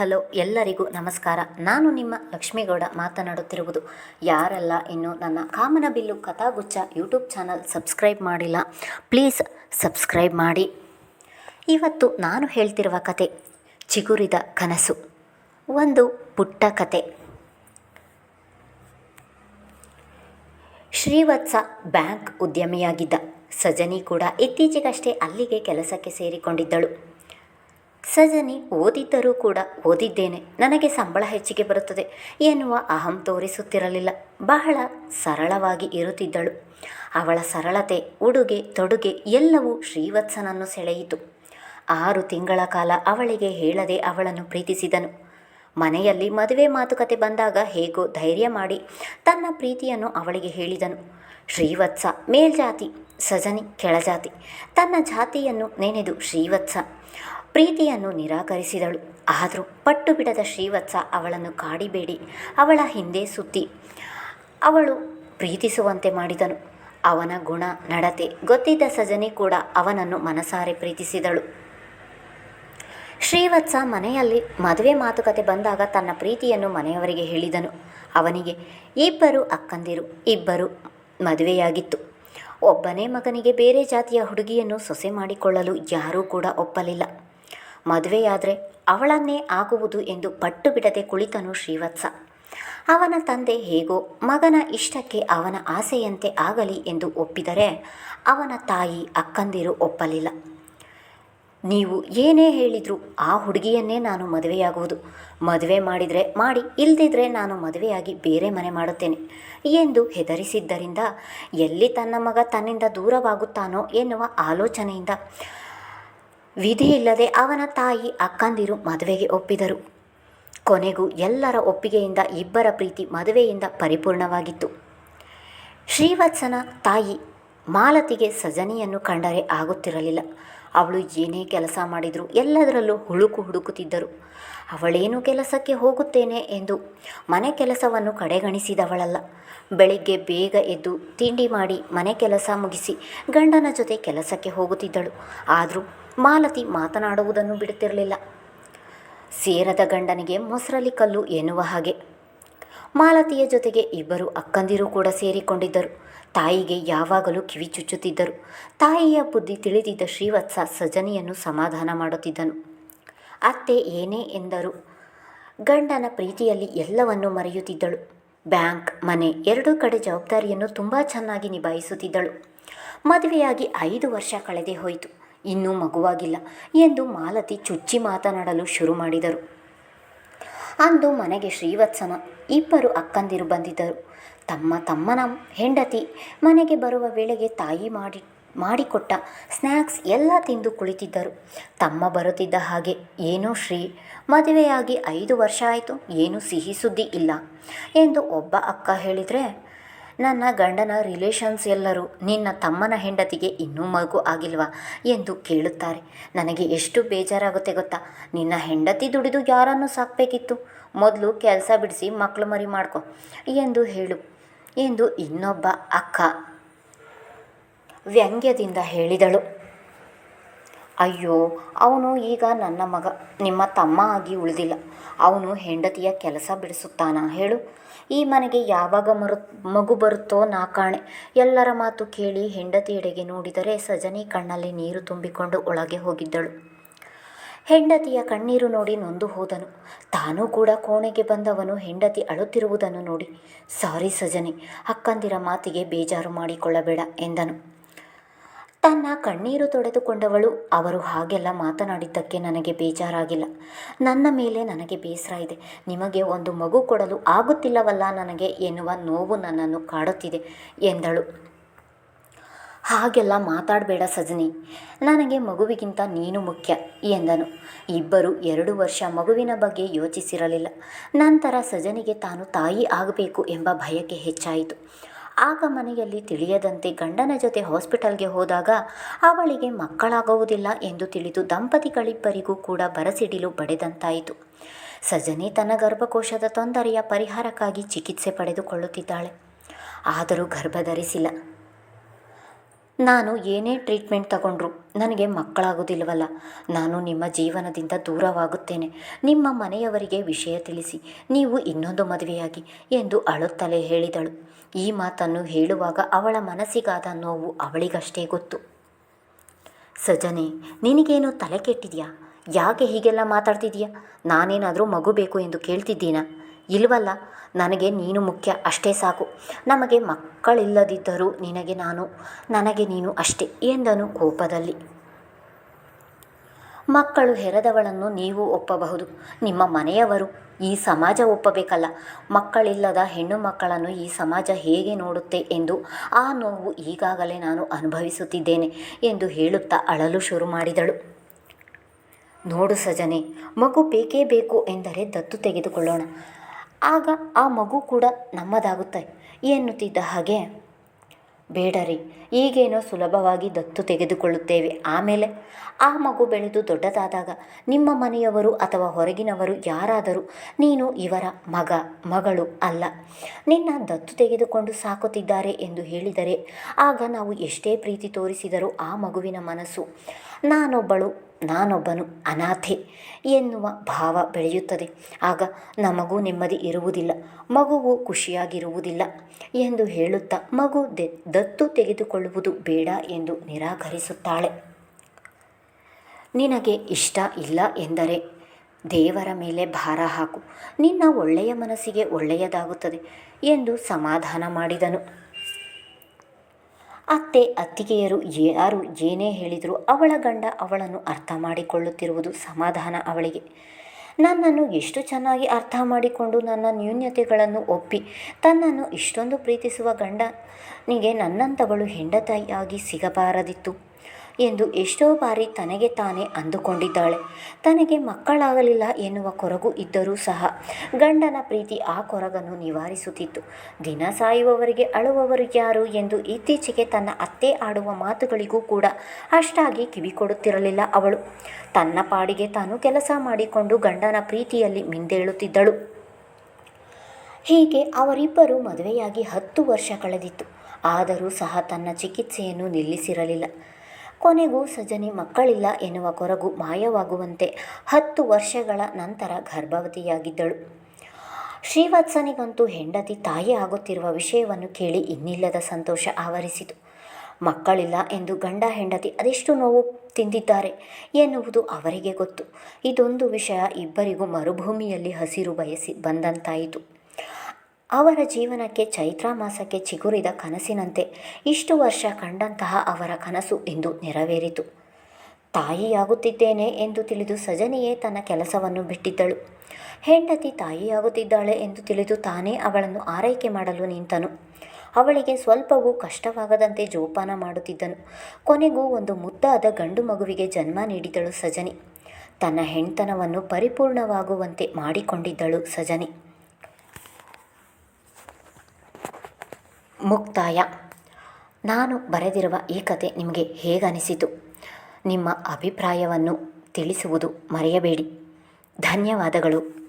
Hello, ಎಲ್ಲರಿಗೂ ನಮಸ್ಕಾರ. ನಾನು ನಿಮ್ಮ ಲಕ್ಷ್ಮೀಗೌಡ ಮಾತನಾಡುತ್ತಿರುವುದು. ಯಾರೆಲ್ಲ ಇನ್ನು ನನ್ನ Kamanabillu Kathaguchha YouTube channel subscribe ಮಾಡಿಲ್ಲ, ಪ್ಲೀಸ್ ಸಬ್ಸ್ಕ್ರೈಬ್ ಮಾಡಿ. ಇವತ್ತು ನಾನು ಹೇಳ್ತಿರುವ ಕತೆ, ಚಿಗುರಿದ ಕನಸು. ಒಂದು ಪುಟ್ಟ ಕತೆ. ಶ್ರೀವತ್ಸ ಬ್ಯಾಂಕ್ ಉದ್ಯಮಿಯಾಗಿದ್ದ. ಸಜನಿ ಕೂಡ ಇತ್ತೀಚೆಗಷ್ಟೇ ಅಲ್ಲಿಗೆ ಕೆಲಸಕ್ಕೆ ಸೇರಿಕೊಂಡಿದ್ದಳು. ಸಜನಿ ಓದಿದ್ದರೂ ಕೂಡ ಓದಿದ್ದೇನೆ. ನನಗೆ ಸಂಬಳ ಹೆಚ್ಚಿಗೆ ಬರುತ್ತದೆ. ಎನ್ನುವ ಅಹಂ ತೋರಿಸುತ್ತಿರಲಿಲ್ಲ. ಬಹಳ ಸರಳವಾಗಿ ಇರುತ್ತಿದ್ದಳು. ಅವಳ ಸರಳತೆ, ಉಡುಗೆ, ತೊಡುಗೆ ಎಲ್ಲವೂ ಶ್ರೀವತ್ಸನನ್ನು ಸೆಳೆಯಿತು. ಆರು ತಿಂಗಳ ಕಾಲ ಅವಳಿಗೆ ಹೇಳದೆ ಅವಳನ್ನು ಪ್ರೀತಿಸಿದನು. ಮನೆಯಲ್ಲಿ ಮದುವೆ ಮಾತುಕತೆ ಬಂದಾಗ ಹೇಗೋ ಧೈರ್ಯ ಮಾಡಿ ತನ್ನ ಪ್ರೀತಿಯನ್ನು ಅವಳಿಗೆ ಹೇಳಿದನು. ಶ್ರೀವತ್ಸ, ಮೇಲ್ಜಾತಿ, ಸಜನಿ, ಕೆಳಜಾತಿ. ತನ್ನ ಜಾತಿಯನ್ನು ನೆನೆದು ಶ್ರೀವತ್ಸ. ಪ್ರೀತಿಯನ್ನು ನಿರಾಕರಿಸಿದಳು. ಆದರೂ ಪಟ್ಟು ಬಿಡದ ಶ್ರೀವತ್ಸ ಅವಳನ್ನು ಕಾಡಿಬೇಡಿ. ಅವಳ ಹಿಂದೆ ಸುತ್ತಿ. ಅವಳು ಪ್ರೀತಿಸುವಂತೆ ಮಾಡಿದನು. ಅವನ ಗುಣ ನಡತೆ ಗೊತ್ತಿದ್ದ ಸಜನಿ ಕೂಡ ಅವನನ್ನು ಮನಸಾರೆ ಪ್ರೀತಿಸಿದಳು. ಶ್ರೀವತ್ಸ ಮನೆಯಲ್ಲಿ ಮದುವೆ ಮಾತುಕತೆ ಬಂದಾಗ ತನ್ನ ಪ್ರೀತಿಯನ್ನು ಮನೆಯವರಿಗೆ ಹೇಳಿದನು. ಅವನಿಗೆ, ಇಬ್ಬರು ಅಕ್ಕಂದಿರು, ಇಬ್ಬರು ಮದುವೆಯಾಗಿತ್ತು. ಒಬ್ಬನೇ ಮಗನಿಗೆ ಬೇರೆ ಜಾತಿಯ ಹುಡುಗಿಯನ್ನು ಸೊಸೆ ಮಾಡಿಕೊಳ್ಳಲು ಯಾರೂ ಕೂಡ ಒಪ್ಪಲಿಲ್ಲ. ಮದುವೆಯಾದರೆ ಅವಳನ್ನೇ ಆಗುವುದು ಎಂದು ಪಟ್ಟು ಬಿಡದೆ ಕುಳಿತನು ಶ್ರೀವತ್ಸ. ಅವನ ತಂದೆ ಹೇಗೋ ಮಗನ ಇಷ್ಟಕ್ಕೆ ಅವನ ಆಸೆಯಂತೆ ಆಗಲಿ ಎಂದು ಒಪ್ಪಿದರೆ ಅವನ ತಾಯಿ ಅಕ್ಕಂದಿರು ಒಪ್ಪಲಿಲ್ಲ. ನೀವು ಏನೇ ಹೇಳಿದರೂ ಆ ಹುಡುಗಿಯನ್ನೇ ನಾನು ಮದುವೆಯಾಗುವುದು. ಮದುವೆ ಮಾಡಿದರೆ ಮಾಡಿ, ಇಲ್ದಿದ್ರೆ ನಾನು ಮದುವೆಯಾಗಿ ಬೇರೆ ಮನೆ ಮಾಡುತ್ತೇನೆ ಎಂದು ಹೆದರಿಸಿದ್ದರಿಂದ ಎಲ್ಲಿ ತನ್ನ ಮಗ ತನ್ನಿಂದ ದೂರವಾಗುತ್ತಾನೋ ಎನ್ನುವ ಆಲೋಚನೆಯಿಂದ ವಿಧಿಯಿಲ್ಲದೆ ಅವನ ತಾಯಿ ಅಕ್ಕಂದಿರು ಮದುವೆಗೆ ಒಪ್ಪಿದರು. ಕೊನೆಗೂ ಎಲ್ಲರ ಒಪ್ಪಿಗೆಯಿಂದ ಇಬ್ಬರ ಪ್ರೀತಿ ಮದುವೆಯಿಂದ ಪರಿಪೂರ್ಣವಾಗಿತ್ತು. ಶ್ರೀವತ್ಸನ ತಾಯಿ ಮಾಲತಿಗೆ ಸಜನಿಯನ್ನು ಕಂಡರೆ ಆಗುತ್ತಿರಲಿಲ್ಲ. ಅವಳು ಏನೇ ಕೆಲಸ ಮಾಡಿದರೂ ಎಲ್ಲದರಲ್ಲೂ ಹುಳುಕು ಹುಡುಕುತ್ತಿದ್ದರು. ಅವಳೇನು ಕೆಲಸಕ್ಕೆ ಹೋಗುತ್ತೇನೆ ಎಂದು ಮನೆ ಕೆಲಸವನ್ನು ಕಡೆಗಣಿಸಿದವಳಲ್ಲ. ಬೆಳಿಗ್ಗೆ ಬೇಗ ಎದ್ದು ತಿಂಡಿ ಮಾಡಿ ಮನೆ ಕೆಲಸ ಮುಗಿಸಿ ಗಂಡನ ಜೊತೆ ಕೆಲಸಕ್ಕೆ ಹೋಗುತ್ತಿದ್ದಳು. ಆದರೂ ಮಾಲತಿ ಮಾತನಾಡುವುದನ್ನು ಬಿಡುತ್ತಿರಲಿಲ್ಲ. ಸೇರದ ಗಂಡನಿಗೆ ಮೊಸರಲಿ ಕಲ್ಲು ಎನ್ನುವ ಹಾಗೆ. ಮಾಲತಿಯ ಜೊತೆಗೆ ಇಬ್ಬರು ಅಕ್ಕಂದಿರು ಕೂಡ ಸೇರಿಕೊಂಡಿದ್ದರು. ತಾಯಿಗೆ ಯಾವಾಗಲೂ ಕಿವಿ ಚುಚ್ಚುತ್ತಿದ್ದರು ತಾಯಿಯ ಬುದ್ಧಿ ತಿಳಿದಿದ್ದ ಶ್ರೀವತ್ಸ ಸಜನಿಯನ್ನು ಸಮಾಧಾನ ಮಾಡುತ್ತಿದ್ದನು. ಅತ್ತೆ ಏನೇ ಎಂದರು. ಗಂಡನ ಪ್ರೀತಿಯಲ್ಲಿ ಎಲ್ಲವನ್ನು ಮರೆಯುತ್ತಿದ್ದಳು. ಬ್ಯಾಂಕ್, ಮನೆ ಎರಡೂ ಕಡೆ ಜವಾಬ್ದಾರಿಯನ್ನು ತುಂಬ ಚೆನ್ನಾಗಿ ನಿಭಾಯಿಸುತ್ತಿದ್ದಳು. ಮದುವೆಯಾಗಿ ಐದು ವರ್ಷ ಕಳೆದೇ ಹೋಯಿತು. ಇನ್ನೂ ಮಗುವಾಗಿಲ್ಲ ಎಂದು ಮಾಲತಿ ಚುಚ್ಚಿ ಮಾತನಾಡಲು ಶುರು ಮಾಡಿದರು. ಅಂದು ಮನೆಗೆ ಶ್ರೀವತ್ಸನ ಇಬ್ಬರು ಅಕ್ಕಂದಿರು ಬಂದಿದ್ದರು. ತಮ್ಮ ತಮ್ಮನ ಹೆಂಡತಿ ಮನೆಗೆ ಬರುವ ವೇಳೆಗೆ ತಾಯಿ ಮಾಡಿ ಮಾಡಿಕೊಟ್ಟ ಸ್ನ್ಯಾಕ್ಸ್ ಎಲ್ಲ ತಿಂದು ಕುಳಿತಿದ್ದರು. ತಮ್ಮ ಬರುತ್ತಿದ್ದ ಹಾಗೆ, ಏನೋ ಶ್ರೀ, ಮದುವೆಯಾಗಿ ಐದು ವರ್ಷ ಆಯಿತು, ಏನು ಸಿಹಿ ಸುದ್ದಿ ಇಲ್ಲ ಎಂದು ಒಬ್ಬ ಅಕ್ಕ ಹೇಳಿದರೆ, ನನ್ನ ಗಂಡನ ರಿಲೇಷನ್ಸ್ ಎಲ್ಲರೂ ನಿನ್ನ ತಮ್ಮನ ಹೆಂಡತಿಗೆ ಇನ್ನೂ ಮಗು ಆಗಿಲ್ವಾ ಎಂದು ಕೇಳುತ್ತಾರೆ. ನನಗೆ ಎಷ್ಟು ಬೇಜಾರಾಗುತ್ತೆ ಗೊತ್ತಾ? ನಿನ್ನ ಹೆಂಡತಿ ದುಡಿದು ಯಾರನ್ನು ಸಾಕಬೇಕಿತ್ತು? ಮೊದಲು ಕೆಲಸ ಬಿಡಿಸಿ ಮಕ್ಕಳು ಮರಿ ಮಾಡ್ಕೊ ಎಂದು ಹೇಳು. ಎಂದು ಇನ್ನೊಬ್ಬ ಅಕ್ಕ ವ್ಯಂಗ್ಯದಿಂದ ಹೇಳಿದಳು. ಅಯ್ಯೋ, ಅವನು ಈಗ ನನ್ನ ಮಗ. ನಿಮ್ಮ ತಮ್ಮ ಆಗಿ ಉಳಿದಿಲ್ಲ. ಅವನು ಹೆಂಡತಿಯ ಕೆಲಸ ಬಿಡಿಸುತ್ತಾನ ಹೇಳು. ಈ ಮನೆಗೆ ಯಾವಾಗ ಮರು, ಮಗು ಬರುತ್ತೋ ನಾ ಕಾಣೆ. ಎಲ್ಲರ ಮಾತು ಕೇಳಿ ಹೆಂಡತಿಯೆಡೆಗೆ ನೋಡಿದರೆ ಸಜನಿ ಕಣ್ಣಲ್ಲಿ ನೀರು ತುಂಬಿಕೊಂಡು ಒಳಗೆ ಹೋಗಿದ್ದಳು. ಹೆಂಡತಿಯ ಕಣ್ಣೀರು ನೋಡಿ ನೊಂದು ಹೋದನು. ತಾನೂ ಕೂಡ ಕೋಣೆಗೆ ಬಂದವನು ಹೆಂಡತಿ ಅಳುತ್ತಿರುವುದನ್ನು ನೋಡಿ, ಸಾರಿ ಸಜನಿ, ಅಕ್ಕಂದಿರ ಮಾತಿಗೆ ಬೇಜಾರು ಮಾಡಿಕೊಳ್ಳಬೇಡ ಎಂದನು. ತನ್ನ ಕಣ್ಣೀರು ತೊಡೆದುಕೊಂಡವಳು ಅವರು ಹಾಗೆಲ್ಲ ಮಾತನಾಡಿದ್ದಕ್ಕೆ ನನಗೆ ಬೇಜಾರಾಗಿಲ್ಲ. ನನ್ನ ಮೇಲೆ ನನಗೆ ಬೇಸರ ಇದೆ. ನಿಮಗೆ ಒಂದು ಮಗು ಕೊಡಲು ಆಗುತ್ತಿಲ್ಲವಲ್ಲ ನನಗೆ ಎನ್ನುವ ನೋವು ನನ್ನನ್ನು ಕಾಡುತ್ತಿದೆ, ಎಂದಳು. ಹಾಗೆಲ್ಲ ಮಾತಾಡಬೇಡ ಸಜನಿ. ನನಗೆ ಮಗುವಿಗಿಂತ ನೀನು ಮುಖ್ಯ, ಎಂದನು. ಇಬ್ಬರು ಎರಡು ವರ್ಷ ಮಗುವಿನ ಬಗ್ಗೆ ಯೋಚಿಸಿರಲಿಲ್ಲ. ನಂತರ ಸಜನಿಗೆ ತಾನು ತಾಯಿ ಆಗಬೇಕು ಎಂಬ ಭಯಕ್ಕೆ ಹೆಚ್ಚಾಯಿತು. ಆಗ ಮನೆಯಲ್ಲಿ ತಿಳಿಯದಂತೆ ಗಂಡನ ಜೊತೆ ಹಾಸ್ಪಿಟಲ್ಗೆ ಹೋದಾಗ ಅವಳಿಗೆ ಮಕ್ಕಳಾಗುವುದಿಲ್ಲ ಎಂದು ತಿಳಿದು ದಂಪತಿಗಳಿಬ್ಬರಿಗೂ ಕೂಡ ಬರಸಿಡಿಲು ಬಡೆದಂತಾಯಿತು. ಸಜನಿ ತನ್ನ ಗರ್ಭಕೋಶದ ತೊಂದರೆಯ ಪರಿಹಾರಕ್ಕಾಗಿ ಚಿಕಿತ್ಸೆ ಪಡೆದುಕೊಳ್ಳುತ್ತಿದ್ದಾಳೆ. ಆದರೂ ಗರ್ಭ ಧರಿಸಿಲ್ಲ ನಾನು ಏನೇ ಟ್ರೀಟ್ಮೆಂಟ್ ತಗೊಂಡ್ರು ನನಗೆ ಮಕ್ಕಳಾಗೋದಿಲ್ವಲ್ಲ. ನಾನು ನಿಮ್ಮ ಜೀವನದಿಂದ ದೂರವಾಗುತ್ತೇನೆ. ನಿಮ್ಮ ಮನೆಯವರಿಗೆ ವಿಷಯ ತಿಳಿಸಿ, ನೀವು ಇನ್ನೊಂದು ಮದುವೆಯಾಗಿ ಎಂದು ಅಳುತ್ತಲೇ ಹೇಳಿದಳು. ಈ ಮಾತನ್ನು ಹೇಳುವಾಗ ಅವಳ ಮನಸ್ಸಿಗಾದ ನೋವು ಅವಳಿಗಷ್ಟೇ ಗೊತ್ತು. ಸಜನೆ, ನಿನಗೇನು ತಲೆ ಕೆಟ್ಟಿದೆಯಾ? ಯಾಕೆ ಹೀಗೆಲ್ಲ ಮಾತಾಡ್ತಿದೀಯಾ? ನಾನೇನಾದರೂ ಮಗು ಬೇಕು ಎಂದು ಕೇಳ್ತಿದ್ದೀನಾ? ಇಲ್ವಲ್ಲ ನನಗೆ ನೀನು ಮುಖ್ಯ, ಅಷ್ಟೇ ಸಾಕು. ನಮಗೆ ಮಕ್ಕಳಿಲ್ಲದಿದ್ದರೂ ನಿನಗೆ ನಾನು, ನನಗೆ ನೀನು ಅಷ್ಟೇ ಎಂದನು ಕೋಪದಲ್ಲಿ. ಮಕ್ಕಳು ಹೆರದವಳನ್ನು ನೀವು ಒಪ್ಪಬಹುದು. ನಿಮ್ಮ ಮನೆಯವರು ಈ ಸಮಾಜ ಒಪ್ಪಬೇಕಲ್ಲ. ಮಕ್ಕಳಿಲ್ಲದ ಹೆಣ್ಣು ಮಕ್ಕಳನ್ನು ಈ ಸಮಾಜ ಹೇಗೆ ನೋಡುತ್ತೆ ಎಂದು ಆ ನೋವು ಈಗಾಗಲೇ ನಾನು ಅನುಭವಿಸುತ್ತಿದ್ದೇನೆ ಎಂದು ಹೇಳುತ್ತಾ ಅಳಲು ಶುರು ಮಾಡಿದಳು. ನೋಡು ಸಜನೆ, ಮಗು ಬೇಕೇ ಬೇಕು ಎಂದರೆ ದತ್ತು ತೆಗೆದುಕೊಳ್ಳೋಣ. ಆಗ ಆ ಮಗು ಕೂಡ ನಮ್ಮದಾಗುತ್ತೆ. ಎನ್ನುತ್ತಿದ್ದ ಹಾಗೆ ಬೇಡ ರೀ ಈಗೇನೋ ಸುಲಭವಾಗಿ ದತ್ತು ತೆಗೆದುಕೊಳ್ಳುತ್ತೇವೆ. ಆಮೇಲೆ ಆ ಮಗು ಬೆಳೆದು ದೊಡ್ಡದಾದಾಗ ನಿಮ್ಮ ಮನೆಯವರು ಅಥವಾ ಹೊರಗಿನವರು ಯಾರಾದರೂ, ನೀನು ಇವರ ಮಗ, ಮಗಳು ಅಲ್ಲ. ನಿನ್ನ ದತ್ತು ತೆಗೆದುಕೊಂಡು ಸಾಕುತ್ತಿದ್ದಾರೆ ಎಂದು ಹೇಳಿದರೆ, ಆಗ ನಾವು ಎಷ್ಟೇ ಪ್ರೀತಿ ತೋರಿಸಿದರೂ ಆ ಮಗುವಿನ ಮನಸ್ಸು, ನಾನೊಬ್ಬಳು ನಾನೊಬ್ಬನು ಅನಾಥೆ ಎನ್ನುವ ಭಾವ ಬೆಳೆಯುತ್ತದೆ. ಆಗ ನಮಗೂ ನೆಮ್ಮದಿ ಇರುವುದಿಲ್ಲ ಮಗುವು ಖುಷಿಯಾಗಿರುವುದಿಲ್ಲ ಎಂದು ಹೇಳುತ್ತಾ ಮಗು ದತ್ತು ತೆಗೆದುಕೊಳ್ಳುವುದು ಬೇಡ ಎಂದು ನಿರಾಕರಿಸುತ್ತಾಳೆ. ನಿನಗೆ ಇಷ್ಟ ಇಲ್ಲ ಎಂದರೆ ದೇವರ ಮೇಲೆ ಭಾರ ಹಾಕು, ನಿನ್ನ ಒಳ್ಳೆಯ ಮನಸ್ಸಿಗೆ ಒಳ್ಳೆಯದಾಗುತ್ತದೆ ಎಂದು ಸಮಾಧಾನ ಮಾಡಿದನು. ಅತ್ತೆ ಅತ್ತಿಗೆಯರು ಯಾರು ಏನೇ ಹೇಳಿದರೂ ಅವಳ ಗಂಡ ಅವಳನ್ನು ಅರ್ಥ ಮಾಡಿಕೊಳ್ಳುತ್ತಿರುವುದು ಸಮಾಧಾನ ಅವಳಿಗೆ. ನನ್ನನ್ನು ಎಷ್ಟು ಚೆನ್ನಾಗಿ ಅರ್ಥ ಮಾಡಿಕೊಂಡು ನನ್ನ ನ್ಯೂನ್ಯತೆಗಳನ್ನು ಒಪ್ಪಿ ತನ್ನನ್ನು ಇಷ್ಟೊಂದು ಪ್ರೀತಿಸುವ ಗಂಡನಿಗೆ ನನ್ನಂಥವಳು ಹೆಂಡತಾಯಿಯಾಗಿ ಸಿಗಬಾರದಿತ್ತು. ಎಂದು ಎಷ್ಟೋ ಬಾರಿ ತನಗೆ ತಾನೇ ಅಂದುಕೊಂಡಿದ್ದಾಳೆ. ತನಗೆ ಮಕ್ಕಳಾಗಲಿಲ್ಲ ಎನ್ನುವ ಕೊರಗು ಇದ್ದರೂ ಸಹ ಗಂಡನ ಪ್ರೀತಿ ಆ ಕೊರಗನ್ನು ನಿವಾರಿಸುತ್ತಿತ್ತು. ದಿನ ಸಾಯುವವರಿಗೆ ಅಳುವವರು ಯಾರು ಎಂದು ಇತ್ತೀಚೆಗೆ ತನ್ನ ಅತ್ತೆ ಆಡುವ ಮಾತುಗಳಿಗೂ ಕೂಡ ಅಷ್ಟಾಗಿ ಕಿವಿಕೊಡುತ್ತಿರಲಿಲ್ಲ ಅವಳು. ತನ್ನ ಪಾಡಿಗೆ ತಾನು ಕೆಲಸ ಮಾಡಿಕೊಂಡು ಗಂಡನ ಪ್ರೀತಿಯಲ್ಲಿ ಮಿಂದೇಳುತ್ತಿದ್ದಳು. ಹೀಗೆ ಅವರಿಬ್ಬರು ಮದುವೆಯಾಗಿ ಹತ್ತು ವರ್ಷ ಕಳೆದಿತ್ತು. ಆದರೂ ಸಹ ತನ್ನ ಚಿಕಿತ್ಸೆಯನ್ನು ನಿಲ್ಲಿಸಿರಲಿಲ್ಲ. ಕೊನೆಗೂ ಸಜನಿ ಮಕ್ಕಳಿಲ್ಲ ಎನ್ನುವ ಕೊರಗು ಮಾಯವಾಗುವಂತೆ ಹತ್ತು ವರ್ಷಗಳ ನಂತರ ಗರ್ಭವತಿಯಾಗಿದ್ದಳು. ಶ್ರೀವತ್ಸನಿಗಂತೂ ಹೆಂಡತಿ ತಾಯಿ ಆಗುತ್ತಿರುವ ವಿಷಯವನ್ನು ಕೇಳಿ ಇನ್ನಿಲ್ಲದ ಸಂತೋಷ ಆವರಿಸಿತು. ಮಕ್ಕಳಿಲ್ಲ ಎಂದು ಗಂಡ ಹೆಂಡತಿ ಅದೆಷ್ಟು ನೋವು ತಿಂದಿದ್ದಾರೆ ಎನ್ನುವುದು ಅವರಿಗೆ ಗೊತ್ತು. ಇದೊಂದು ವಿಷಯ ಇಬ್ಬರಿಗೂ ಮರುಭೂಮಿಯಲ್ಲಿ ಹಸಿರು ಬಯಸಿ ಬಂದಂತಾಯಿತು. ಅವರ ಜೀವನಕ್ಕೆ ಚೈತ್ರ ಮಾಸಕ್ಕೆ ಚಿಗುರಿದ ಕನಸಿನಂತೆ ಇಷ್ಟು ವರ್ಷ ಕಂಡಂತಹ ಅವರ ಕನಸು ಇಂದು ನೆರವೇರಿತು. ತಾಯಿಯಾಗುತ್ತಿದ್ದೇನೆ ಎಂದು ತಿಳಿದು ಸಜನಿಯೇ ತನ್ನ ಕೆಲಸವನ್ನು ಬಿಟ್ಟಿದ್ದಳು. ಹೆಂಡತಿ ತಾಯಿಯಾಗುತ್ತಿದ್ದಾಳೆ ಎಂದು ತಿಳಿದು ತಾನೇ ಅವಳನ್ನು ಆರೈಕೆ ಮಾಡಲು ನಿಂತನು. ಅವಳಿಗೆ ಸ್ವಲ್ಪವೂ ಕಷ್ಟವಾಗದಂತೆ ಜೋಪಾನ ಮಾಡುತ್ತಿದ್ದನು. ಕೊನೆಗೂ ಒಂದು ಮುದ್ದಾದ ಗಂಡು ಮಗುವಿಗೆ ಜನ್ಮ ನೀಡಿದಳು ಸಜನಿ. ತನ್ನ ಹೆಣ್ತನವನ್ನು ಪರಿಪೂರ್ಣವಾಗುವಂತೆ ಮಾಡಿಕೊಂಡಿದ್ದಳು ಸಜನಿ. ಮುಕ್ತಾಯ. ನಾನು ಬರೆದಿರುವ ಈ ಕತೆ ನಿಮಗೆ ಹೇಗನಿಸಿತು? ನಿಮ್ಮ ಅಭಿಪ್ರಾಯವನ್ನು ತಿಳಿಸುವುದು ಮರೆಯಬೇಡಿ. ಧನ್ಯವಾದಗಳು.